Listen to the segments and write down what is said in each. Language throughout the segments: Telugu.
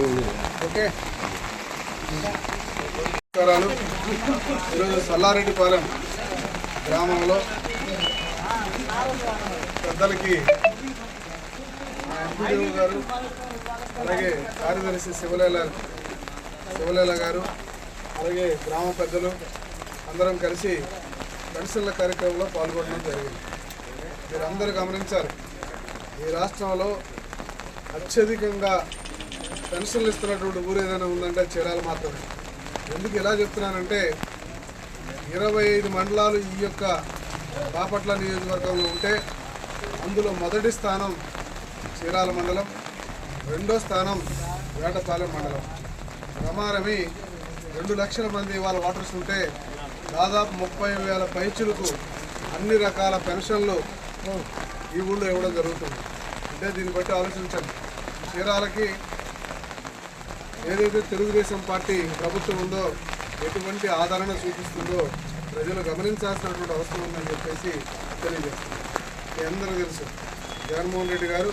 ఓకే. నమస్కారాలు. ఈరోజు సల్లారెడ్డిపాలెం గ్రామంలో పెద్దలకి మా ఎంపీడీఓ గారు అలాగే కార్యదర్శి శివలేల శివలేల గారు అలాగే గ్రామ పెద్దలు అందరం కలిసి పెన్షన్ల కార్యక్రమంలో పాల్గొనడం జరిగింది. మీరు అందరూ గమనించారు ఈ రాష్ట్రంలో అత్యధికంగా పెన్షన్లు ఇస్తున్నటువంటి ఊరు ఏదైనా ఉందంటే చీరాలు మాత్రమే. ఎందుకు ఎలా చెప్తున్నానంటే ఇరవై ఐదు మండలాలు ఈ యొక్క బాపట్ల నియోజకవర్గంలో ఉంటే అందులో మొదటి స్థానం చీరాల మండలం రెండో స్థానం వేటపాలెం మండలం. ప్రమారమి రెండు లక్షల మంది వాళ్ళ ఓటర్స్ ఉంటే దాదాపు ముప్పై వేల పైచులకు అన్ని రకాల పెన్షన్లు ఈ ఊళ్ళో ఇవ్వడం జరుగుతుంది. అంటే దీన్ని బట్టి ఆలోచించండి. చీరాలకి ఏదైతే తెలుగుదేశం పార్టీ ప్రభుత్వం ఉందో ఎటువంటి ఆదరణ చూపిస్తుందో ప్రజలు గమనించాల్సినటువంటి అవసరం ఉందని చెప్పేసి తెలియజేస్తుంది మీ అందరూ తెలుసు. జగన్మోహన్ రెడ్డి గారు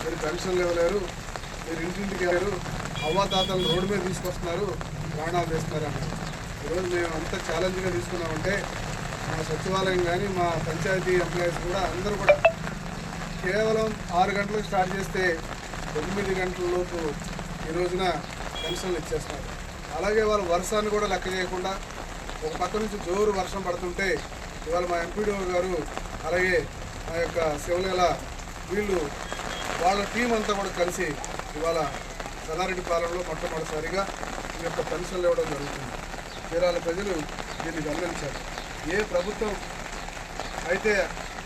మీరు పెన్షన్లు ఇవ్వలేరు మీరు ఇంటింటికి వెళ్ళారు అవ్వాతాతలు రోడ్డు మీద తీసుకొస్తున్నారు ప్రాణాలు తెస్తున్నారు అన్నారు. ఈరోజు మేము అంత ఛాలెంజ్గా తీసుకున్నామంటే మా సచివాలయం కానీ మా పంచాయతీ ఎంప్లాయీస్ కూడా అందరూ కూడా కేవలం ఆరు గంటలకు స్టార్ట్ చేస్తే తొమ్మిది గంటల లోపు ఈ రోజున పెన్షన్లు ఇచ్చేస్తున్నారు. అలాగే వాళ్ళు వర్షాన్ని కూడా లెక్క చేయకుండా ఒక పక్క నుంచి జోరు వర్షం పడుతుంటే ఇవాళ మా ఎంపీడీఓ గారు అలాగే మా యొక్క శివలేల వీళ్ళు వాళ్ళ టీం అంతా కూడా కలిసి ఇవాళ సదారెడ్డి పాలనలో మొట్టమొదటిసారిగా ఈ యొక్క పెన్షన్లు ఇవ్వడం జరుగుతుంది. తీరాల ప్రజలు దీన్ని గమనించారు. ఏ ప్రభుత్వం అయితే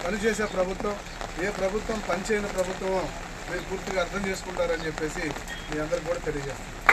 పనిచేసే ప్రభుత్వం ఏ ప్రభుత్వం పనిచేయని ప్రభుత్వం మీరు పూర్తిగా అర్థం చేసుకుంటారని చెప్పేసి మీ అందరికి కూడా తెలియజేస్తాను